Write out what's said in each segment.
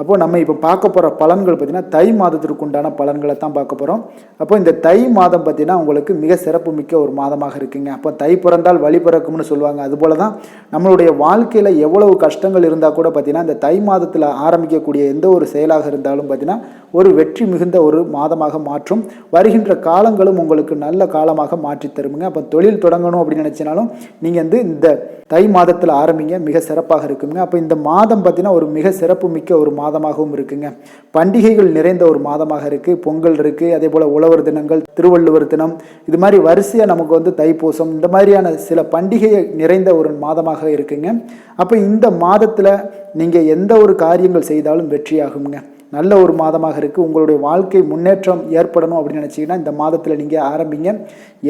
அப்போ நம்ம இப்போ பார்க்க போகிற பலன்கள் பார்த்தீங்கன்னா தை மாதத்திற்கு உண்டான பலன்களை தான் பார்க்க போகிறோம் அப்போ இந்த தை மாதம் பார்த்தீங்கன்னா உங்களுக்கு மிக சிறப்பு மிக்க ஒரு மாதமாக இருக்குங்க. அப்போ தை பிறந்தால் வழி பிறக்கும்னு சொல்லுவாங்க. அதுபோல தான் நம்மளுடைய வாழ்க்கையில் எவ்வளவு கஷ்டங்கள் இருந்தால் கூட பார்த்தீங்கன்னா இந்த தை மாதத்தில் ஆரம்பிக்கக்கூடிய எந்த ஒரு செயலாக இருந்தாலும் பார்த்தீங்கன்னா ஒரு வெற்றி மிகுந்த ஒரு மாதமாக மாற்றும். வருகின்ற காலங்களும் உங்களுக்கு நல்ல காலமாக மாற்றி தருமுங்க. அப்போ தொழில் தொடங்கணும் அப்படின்னு நினச்சினாலும் நீங்கள் வந்து இந்த தை மாதத்தில் ஆரம்பிங்க. மிக சிறப்பாக இருக்குங்க. அப்போ இந்த மாதம் பார்த்தீங்கன்னா ஒரு மிக சிறப்பு மிக்க ஒரு மாதமாகவும் இருக்குங்க. பண்டிகைகள் நிறைந்த ஒரு மாதமாக இருக்குது பொங்கல் இருக்குது அதே போல் உழவர் தினங்கள் திருவள்ளுவர் தினம். இது மாதிரி வரிசையாக நமக்கு வந்து தைப்பூசம். இந்த மாதிரியான சில பண்டிகை நிறைந்த ஒரு மாதமாக இருக்குங்க. அப்போ இந்த மாதத்தில் நீங்கள் எந்த ஒரு காரியங்கள் செய்தாலும் வெற்றியாகுங்க. நல்ல ஒரு மாதமாக இருக்குது உங்களுடைய வாழ்க்கை முன்னேற்றம் ஏற்படணும் அப்படின்னு நினச்சிங்கன்னா இந்த மாதத்தில் நீங்கள் ஆரம்பிங்க.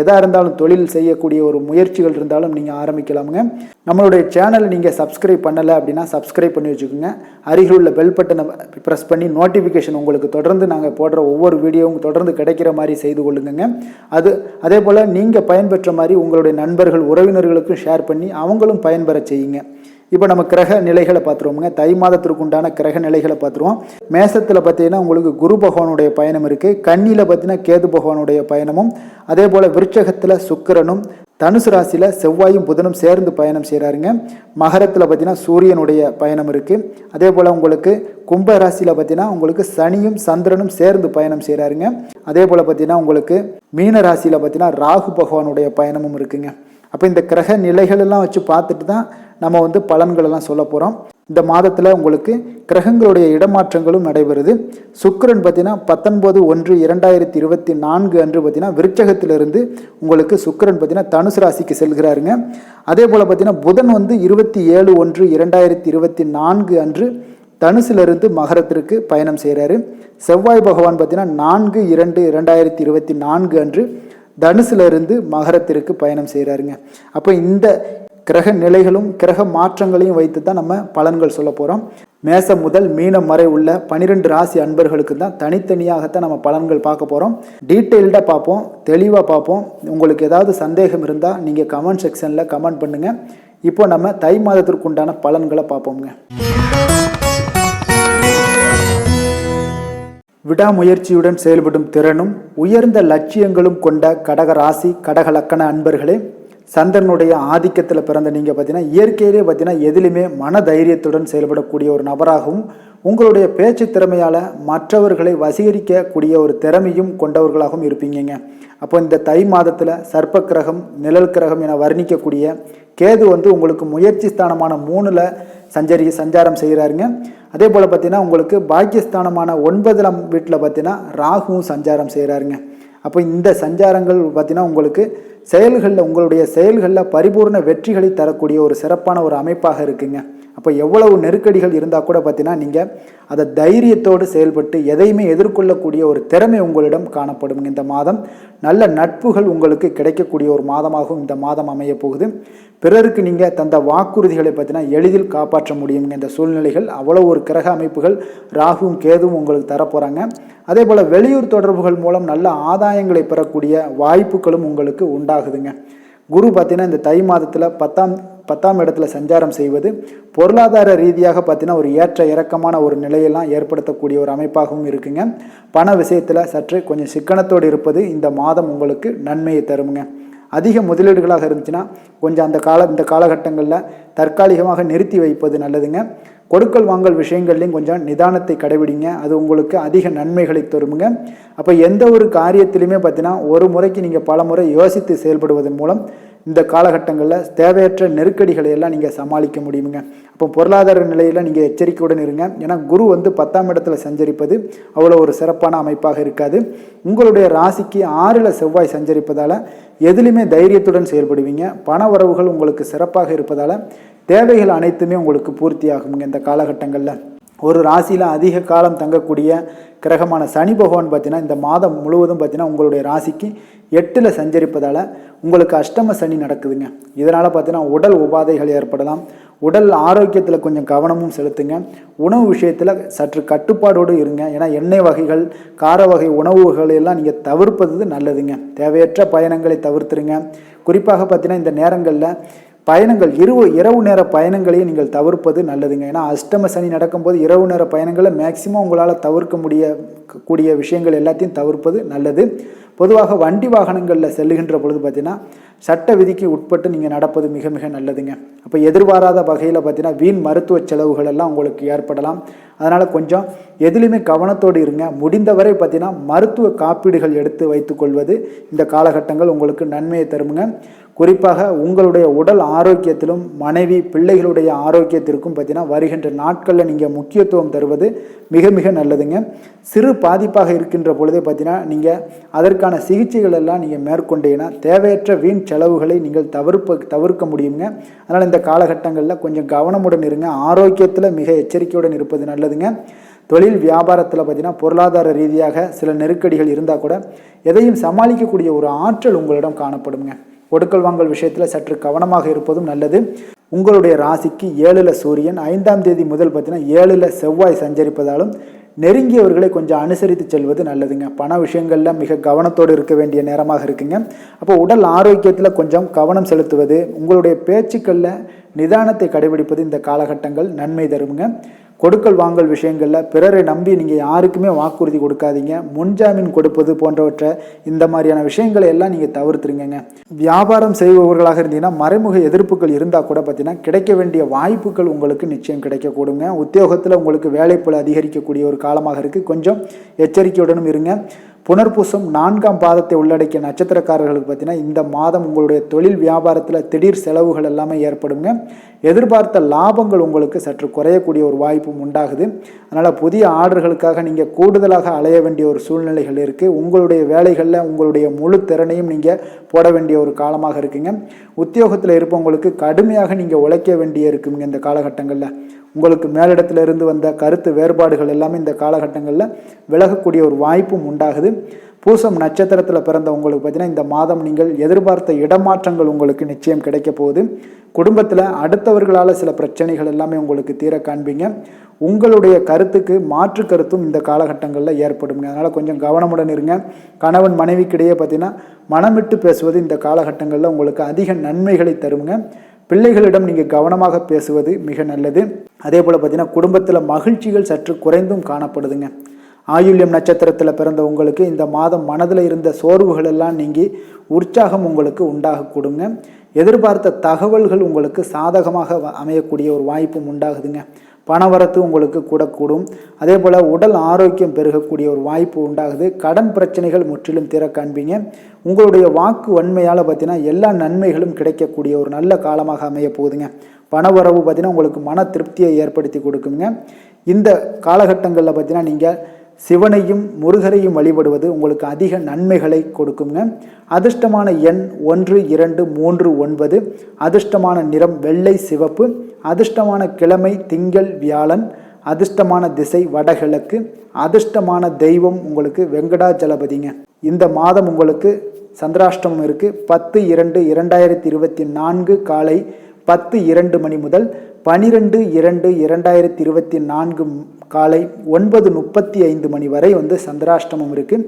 எதாக இருந்தாலும் தொழில் செய்யக்கூடிய ஒரு முயற்சிகள் இருந்தாலும் நீங்கள் ஆரம்பிக்கலாமுங்க. நம்மளுடைய சேனலை நீங்கள் சப்ஸ்கிரைப் பண்ணலை அப்படின்னா சப்ஸ்கிரைப் பண்ணி வச்சுக்கோங்க. அருகில் உள்ள பெல் பட்டனை ப்ரெஸ் பண்ணி நோட்டிஃபிகேஷன் உங்களுக்கு தொடர்ந்து நாங்கள் போடுற ஒவ்வொரு வீடியோவும் தொடர்ந்து கிடைக்கிற மாதிரி செய்து கொள்ளுங்க அது அதே போல் நீங்கள் பயன்பெற்ற மாதிரி உங்களுடைய நண்பர்கள் உறவினர்களுக்கும் ஷேர் பண்ணி அவங்களும் பயன்பெற செய்யுங்க. இப்போ நம்ம கிரக நிலைகளை பார்த்துருவோமுங்க. தை மாதத்திற்கு உண்டான கிரக நிலைகளை பார்த்துருவோம். மேசத்தில் பார்த்தீங்கன்னா உங்களுக்கு குரு பகவானுடைய பயணம் இருக்குது கண்ணியில் பார்த்தீங்கன்னா கேது பகவானுடைய பயணமும் அதே போல் விருட்சகத்தில் சுக்கிரனும் தனுசு ராசியில் செவ்வாயும் புதனும் சேர்ந்து பயணம் செய்கிறாருங்க மகரத்தில் பார்த்தீங்கன்னா சூரியனுடைய பயணம் இருக்குது அதே போல் உங்களுக்கு கும்ப ராசியில் பார்த்தீங்கன்னா உங்களுக்கு சனியும் சந்திரனும் சேர்ந்து பயணம் செய்கிறாருங்க அதே போல் பார்த்தீங்கன்னா உங்களுக்கு மீன ராசியில் பார்த்தீங்கன்னா ராகு பகவானுடைய பயணமும் இருக்குங்க. அப்போ இந்த கிரக நிலைகள் எல்லாம் வச்சு பார்த்துட்டு தான் நம்ம வந்து பலன்களெல்லாம் சொல்ல போகிறோம் இந்த மாதத்தில் உங்களுக்கு கிரகங்களுடைய இடமாற்றங்களும் நடைபெறுது. சுக்கிரன் பார்த்தீங்கன்னா பத்தொன்பது ஒன்று இரண்டாயிரத்தி இருபத்தி நான்கு அன்று பார்த்தீங்கன்னா விருச்சகத்திலிருந்து உங்களுக்கு சுக்கிரன் பார்த்தீங்கன்னா தனுசு ராசிக்கு செல்கிறாருங்க. அதே போல் பார்த்தீங்கன்னா புதன் வந்து இருபத்தி ஏழு ஒன்று இரண்டாயிரத்தி இருபத்தி நான்கு அன்று தனுசிலிருந்து மகரத்திற்கு பயணம் செய்கிறாரு செவ்வாய் பகவான் பார்த்தீங்கன்னா நான்கு இரண்டு இரண்டாயிரத்தி இருபத்தி நான்கு அன்று தனுசுல இருந்து மகரத்திற்கு பயணம் செய்கிறாருங்க அப்போ இந்த கிரக நிலைகளும் கிரக மாற்றங்களையும் வைத்து தான் நம்ம பலன்கள் சொல்ல போகிறோம் மேசம் முதல் மீனம் வரை உள்ள பனிரெண்டு ராசி அன்பர்களுக்கு தான் தனித்தனியாகத்தான் நம்ம பலன்கள் பார்க்க போகிறோம் டீட்டெயில்டாக பார்ப்போம் தெளிவாக பார்ப்போம். உங்களுக்கு ஏதாவது சந்தேகம் இருந்தால் நீங்கள் கமெண்ட் செக்ஷனில் கமெண்ட் பண்ணுங்கள் இப்போ நம்ம தை மாதத்திற்குண்டான பலன்களை பார்ப்போங்க விடாமுயற்சியுடன் செயல்படும் திறனும் உயர்ந்த லட்சியங்களும் கொண்ட கடக ராசி கடக லக்கண அன்பர்களே சந்திரனுடைய ஆதிக்கத்தில் பிறந்த நீங்கள் பார்த்தீங்கன்னா இயற்கையிலே பார்த்தீங்கன்னா எதிலுமே மன தைரியத்துடன் செயல்படக்கூடிய ஒரு நபராகவும் உங்களுடைய பேச்சு திறமையால் மற்றவர்களை வசீகரிக்கக்கூடிய ஒரு திறமையும் கொண்டவர்களாகவும் இருப்பீங்கங்க. அப்போ இந்த தை மாதத்தில் சர்ப்ப கிரகம் நிழல் கிரகம் என வர்ணிக்கக்கூடிய கேது வந்து உங்களுக்கு முயற்சி ஸ்தானமான மூணில் சஞ்சரி சஞ்சாரம் செய்கிறாருங்க அதே போல் பார்த்தீங்கன்னா உங்களுக்கு பாக்கியஸ்தானமான ஒன்பதாம் வீட்டில் பார்த்தீங்கன்னா ராகுவும் சஞ்சாரம் செய்கிறாருங்க அப்போ இந்த சஞ்சாரங்கள் பார்த்தீங்கன்னா உங்களுக்கு செயல்களில் உங்களுடைய செயல்களில் பரிபூர்ண வெற்றிகளை தரக்கூடிய ஒரு சிறப்பான ஒரு அமைப்பாக இருக்குங்க. அப்போ எவ்வளவு நெருக்கடிகள் இருந்தால் கூட பார்த்தீங்கன்னா நீங்கள் அதை தைரியத்தோடு செயல்பட்டு எதையுமே எதிர்கொள்ளக்கூடிய ஒரு திறமை உங்களிடம் காணப்படும். இந்த மாதம் நல்ல நட்புகள் உங்களுக்கு கிடைக்கக்கூடிய ஒரு மாதமாகவும் இந்த மாதம் அமைய போகுது. பிறருக்கு நீங்கள் தந்த வாக்குறுதிகளை பார்த்தீங்கன்னா எளிதில் காப்பாற்ற முடியும். இந்த சூழ்நிலைகள் அவ்வளோ ஒரு கிரக அமைப்புகள் ராகுவும் கேதுவும் உங்களுக்கு தரப்போகிறாங்க அதே போல் வெளியூர் தொடர்புகள் மூலம் நல்ல ஆதாயங்களை பெறக்கூடிய வாய்ப்புகளும் உங்களுக்கு உண்டாகுதுங்க. குரு பார்த்தீங்கன்னா இந்த தை மாதத்தில் பத்தாம் பத்தாம் இடத்துல சஞ்சாரம் செய்வது பொருளாதார ரீதியாக பார்த்தீங்கன்னா ஒரு ஏற்ற இறக்கமான ஒரு நிலையெல்லாம் ஏற்படுத்தக்கூடிய ஒரு அமைப்பாகவும் இருக்குங்க. பண விஷயத்தில் சற்று கொஞ்சம் சிக்கனத்தோடு இருப்பது இந்த மாதம் உங்களுக்கு நன்மையை தருமுங்க அதிக முதலீடுகளாக இருந்துச்சுன்னா கொஞ்சம் அந்த கால இந்த காலகட்டங்களில் தற்காலிகமாக நிறுத்தி வைப்பது நல்லதுங்க. கொடுக்கல் வாங்கல் விஷயங்கள்லையும் கொஞ்சம் நிதானத்தை கடைபிடிங்க. அது உங்களுக்கு அதிக நன்மைகளை தருமுங்க. அப்போ எந்த ஒரு காரியத்திலையுமே பார்த்தீங்கன்னா ஒரு முறைக்கு நீங்கள் பல முறை யோசித்து செயல்படுவதன் மூலம் இந்த காலகட்டங்களில் தேவையற்ற நெருக்கடிகளை எல்லாம் நீங்கள் சமாளிக்க முடியுங்க அப்போ பொருளாதார நிலையில் நீங்கள் எச்சரிக்கையுடன் இருங்க. ஏன்னா குரு வந்து பத்தாம் இடத்துல சஞ்சரிப்பது அவ்வளோ ஒரு சிறப்பான அமைப்பாக இருக்காது. உங்களுடைய ராசிக்கு ஆறில் செவ்வாய் சஞ்சரிப்பதால் எதுலையுமே தைரியத்துடன் செயல்படுவீங்க. பண வரவுகள் உங்களுக்கு சிறப்பாக இருப்பதால் தேவைகள் அனைத்துமே உங்களுக்கு பூர்த்தியாகுங்க இந்த காலகட்டங்களில் ஒரு ராசியில் அதிக காலம் தங்கக்கூடிய கிரகமான சனி பகவான் பார்த்தீங்கன்னா இந்த மாதம் முழுவதும் பார்த்தீங்கன்னா உங்களுடைய ராசிக்கு எட்டில் சஞ்சரிப்பதால் உங்களுக்கு அஷ்டம சனி நடக்குதுங்க. இதனால் பார்த்தீங்கன்னா உடல் உபாதைகள் ஏற்படலாம். உடல் ஆரோக்கியத்தில் கொஞ்சம் கவனமும் செலுத்துங்க. உணவு விஷயத்தில் சற்று கட்டுப்பாடோடு இருங்க. ஏன்னா எண்ணெய் வகைகள் கார வகை உணவுகளை எல்லாம் நீங்கள் தவிர்ப்பது நல்லதுங்க. தேவையற்ற பயணங்களை தவிர்த்துருங்க. குறிப்பாக பார்த்தீங்கன்னா இந்த நேரங்களில் பயணங்கள் இரவு இரவு நேர பயணங்களையும் நீங்கள் தவிர்ப்பது நல்லதுங்க. ஏன்னா அஷ்டம சனி நடக்கும்போது இரவு நேர பயணங்களை மேக்சிமம் உங்களால் தவிர்க்க முடிய கூடிய விஷயங்கள் எல்லாத்தையும் தவிர்ப்பது நல்லது. பொதுவாக வண்டி வாகனங்களில் செல்லுகின்ற பொழுது பார்த்தீங்கன்னா சட்ட விதிக்கு உட்பட்டு நீங்கள் நடப்பது மிக மிக நல்லதுங்க. அப்போ எதிர்பாராத வகையில் பார்த்தீங்கன்னா வீண் மருத்துவ செலவுகள் எல்லாம் உங்களுக்கு ஏற்படலாம். அதனால் கொஞ்சம் எதுலேயுமே கவனத்தோடு இருங்க. முடிந்தவரை பார்த்தீங்கன்னா மருத்துவ காப்பீடுகள் எடுத்து வைத்துக்கொள்வது இந்த காலகட்டங்கள் உங்களுக்கு நன்மையை தருமுங்க. குறிப்பாக உங்களுடைய உடல் ஆரோக்கியத்திலும் மனைவி பிள்ளைகளுடைய ஆரோக்கியத்திற்கும் பார்த்தீங்கன்னா வருகின்ற நாட்களில் நீங்கள் முக்கியத்துவம் தருவது மிக மிக நல்லதுங்க. சிறு பாதிப்பாக இருக்கின்ற பொழுதே பார்த்தீங்கன்னா நீங்கள் அதற்கான சிகிச்சைகள் எல்லாம் நீங்கள் மேற்கொண்டீங்கன்னா தேவையற்ற வீண் செலவுகளை நீங்கள் தவிர்ப்ப தவிர்க்க முடியுங்க. அதனால் இந்த காலகட்டங்களில் கொஞ்சம் கவனமுடன் இருங்க. ஆரோக்கியத்தில் மிக எச்சரிக்கையுடன் இருப்பது நல்லதுங்க. தொழில் வியாபாரத்தில் பார்த்தீங்கன்னா பொருளாதார ரீதியாக சில நெருக்கடிகள் இருந்தால் கூட எதையும் சமாளிக்கக்கூடிய ஒரு ஆற்றல் உங்களிடம் காணப்படுங்க. கொடுக்கல் வாங்கல் விஷயத்தில் சற்று கவனமாக இருப்பதும் நல்லது. உங்களுடைய ராசிக்கு ஏழில் சூரியன் ஐந்தாம் தேதி முதல் பார்த்தீங்கன்னா ஏழில் செவ்வாய் சஞ்சரிப்பதாலும் நெருங்கியவர்களை கொஞ்சம் அனுசரித்து செல்வது நல்லதுங்க. பண விஷயங்களில் மிக கவனத்தோடு இருக்க வேண்டிய நேரமாக இருக்குங்க. அப்போ உடல் ஆரோக்கியத்தில் கொஞ்சம் கவனம் செலுத்துவது உங்களுடைய பேச்சுக்களில் நிதானத்தை கடைபிடிப்பது இந்த காலகட்டங்கள் நன்மை தருங்க. கொடுக்கல் வாங்கல் விஷயங்களில் பிறரை நம்பி நீங்கள் யாருக்குமே வாக்குறுதி கொடுக்காதீங்க. முன்ஜாமீன் கொடுப்பது போன்றவற்றை இந்த மாதிரியான விஷயங்களை எல்லாம் நீங்கள் தவிர்த்துருங்க வியாபாரம் செய்பவர்களாக இருந்தீங்கன்னா மறைமுக எதிர்ப்புகள் இருந்தால் கூட பார்த்தீங்கன்னா கிடைக்க வேண்டிய வாய்ப்புகள் உங்களுக்கு நிச்சயம் கிடைக்கக்கூடுங்க. உத்தியோகத்தில் உங்களுக்கு வேலைப்பளு அதிகரிக்கக்கூடிய ஒரு காலமாக இருக்குது கொஞ்சம் எச்சரிக்கையுடனும் இருங்க. புனர்பூசம் நான்காம் பாதத்தை உள்ளடக்கிய நட்சத்திரக்காரர்களுக்கு பார்த்தீங்கன்னா இந்த மாதம் உங்களுடைய தொழில் வியாபாரத்தில் திடீர் செலவுகள் எல்லாமே ஏற்படுங்க. எதிர்பார்த்த லாபங்கள் உங்களுக்கு சற்று குறையக்கூடிய ஒரு வாய்ப்பும் உண்டாகுது. அதனால் புதிய ஆர்டர்களுக்காக நீங்கள் கூடுதலாக அலைய வேண்டிய ஒரு சூழ்நிலைகள் இருக்குது உங்களுடைய வேலைகளில் உங்களுடைய முழு திறனையும் நீங்கள் போட வேண்டிய ஒரு காலமாக இருக்குங்க. உத்தியோகத்தில் இருப்பவங்களுக்கு கடுமையாக நீங்கள் உழைக்க வேண்டிய இருக்குங்க இந்த காலகட்டங்களில். உங்களுக்கு மேலிடத்திலிருந்து வந்த கருத்து வேறுபாடுகள் எல்லாமே இந்த காலகட்டங்களில் விலகக்கூடிய ஒரு வாய்ப்பும் உண்டாகுது. பூசம் நட்சத்திரத்தில் பிறந்த உங்களுக்கு பார்த்தீங்கன்னா இந்த மாதம் நீங்கள் எதிர்பார்த்த இடமாற்றங்கள் உங்களுக்கு நிச்சயம் கிடைக்க போகுது. குடும்பத்தில் அடுத்தவர்களால் சில பிரச்சனைகள் எல்லாமே உங்களுக்கு தீர காண்பீங்க. உங்களுடைய கருத்துக்கு மாற்று கருத்தும் இந்த காலகட்டங்களில் ஏற்படுங்க அதனால் கொஞ்சம் கவனமுடன் இருங்க. கணவன் மனைவிக்கிடையே பார்த்தீங்கன்னா மனமிட்டு பேசுவது இந்த காலகட்டங்களில் உங்களுக்கு அதிக நன்மைகளை தருங்க. பிள்ளைகளிடம் நீங்கள் கவனமாக பேசுவது மிக நல்லது. அதே போல் பார்த்தீங்கன்னா குடும்பத்தில் மகிழ்ச்சிகள் சற்று குறைந்தும் காணப்படுதுங்க. ஆயுள்யம் நட்சத்திரத்தில் பிறந்த உங்களுக்கு இந்த மாதம் மனதில் இருந்த சோர்வுகள் எல்லாம் நீங்கி உற்சாகம் உங்களுக்கு உண்டாக கொடுங்க எதிர்பார்த்த தகவல்கள் உங்களுக்கு சாதகமாக அமையக்கூடிய ஒரு வாய்ப்பும் உண்டாகுதுங்க. பணவரத்து உங்களுக்கு கூடக்கூடும். அதே போல் உடல் ஆரோக்கியம் பெருகக்கூடிய ஒரு வாய்ப்பு உண்டாகுது. கடன் பிரச்சனைகள் முற்றிலும் தீர காண்பீங்க. உங்களுடைய வாக்கு வன்மையால் பார்த்தீங்கன்னா எல்லா நன்மைகளும் கிடைக்கக்கூடிய ஒரு நல்ல காலமாக அமைய போகுதுங்க. பணவரவு பார்த்தீங்கன்னா உங்களுக்கு மன திருப்தியை ஏற்படுத்தி கொடுக்குங்க. இந்த காலகட்டங்களில் பார்த்தீங்கன்னா நீங்கள் சிவனையும் முருகரையும் வழிபடுவது உங்களுக்கு அதிக நன்மைகளை கொடுக்குங்க அதிர்ஷ்டமான எண் ஒன்று இரண்டு மூன்று ஒன்பது. அதிர்ஷ்டமான நிறம் வெள்ளை சிவப்பு. அதிர்ஷ்டமான கிழமை திங்கள் வியாழன். அதிர்ஷ்டமான திசை வடகிழக்கு. அதிர்ஷ்டமான தெய்வம் உங்களுக்கு வெங்கடாஜலபதிங்க. இந்த மாதம் உங்களுக்கு சந்திராஷ்டமம் இருக்குது பத்து இரண்டு இரண்டாயிரத்தி இருபத்தி நான்கு காலை பத்து இரண்டு மணி முதல் பனிரெண்டு இரண்டு இரண்டாயிரத்தி இருபத்தி நான்கு காலை ஒன்பது முப்பத்தி ஐந்து மணி வரை வந்து சந்திராஷ்டமம் இருக்குது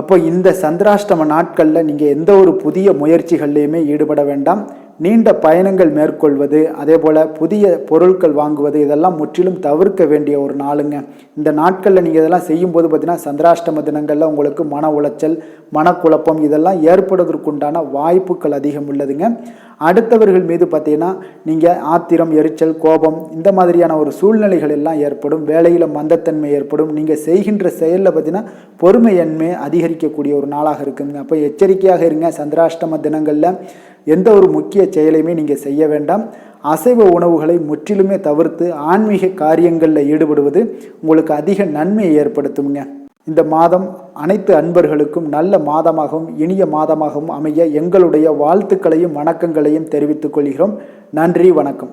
அப்போ இந்த சந்திராஷ்டம நாட்களில் நீங்கள் எந்த ஒரு புதிய முயற்சிகள்லையுமே ஈடுபட வேண்டாம். நீண்ட பயணங்கள் மேற்கொள்வது அதே போல் புதிய பொருட்கள் வாங்குவது இதெல்லாம் முற்றிலும் தவிர்க்க வேண்டிய ஒரு நாளுங்க. இந்த நாட்களில் நீங்கள் இதெல்லாம் செய்யும்போது பார்த்தீங்கன்னா சந்திராஷ்டம தினங்களில் உங்களுக்கு மன உளைச்சல் மனக்குழப்பம் இதெல்லாம் ஏற்படுவதற்குண்டான வாய்ப்புகள் அதிகம் உள்ளதுங்க. அடுத்தவர்கள் மீது பார்த்தீங்கன்னா நீங்கள் ஆத்திரம் எரிச்சல் கோபம் இந்த மாதிரியான ஒரு சூழ்நிலைகள் எல்லாம் ஏற்படும். வேலையில் வேலையில் மந்தத்தன்மை ஏற்படும். நீங்கள் செய்கின்ற செயலில் பார்த்தீங்கன்னா பொறுமையன்மை அதிகரிக்கக்கூடிய ஒரு நாளாக இருக்குங்க. அப்போ எச்சரிக்கையாக இருங்க. சந்திராஷ்டம தினங்களில் எந்த ஒரு முக்கிய செயலையுமே நீங்கள் செய்ய வேண்டாம். அசைவ உணவுகளை முற்றிலுமே தவிர்த்து ஆன்மீக காரியங்களில் ஈடுபடுவது உங்களுக்கு அதிக நன்மையை ஏற்படுத்துங்க இந்த மாதம் அனைத்து அன்பர்களுக்கும் நல்ல மாதமாகவும் இனிய மாதமாகவும் அமைய எங்களுடைய வாழ்த்துக்களையும் வணக்கங்களையும் தெரிவித்துக் கொள்கிறோம். நன்றி வணக்கம்.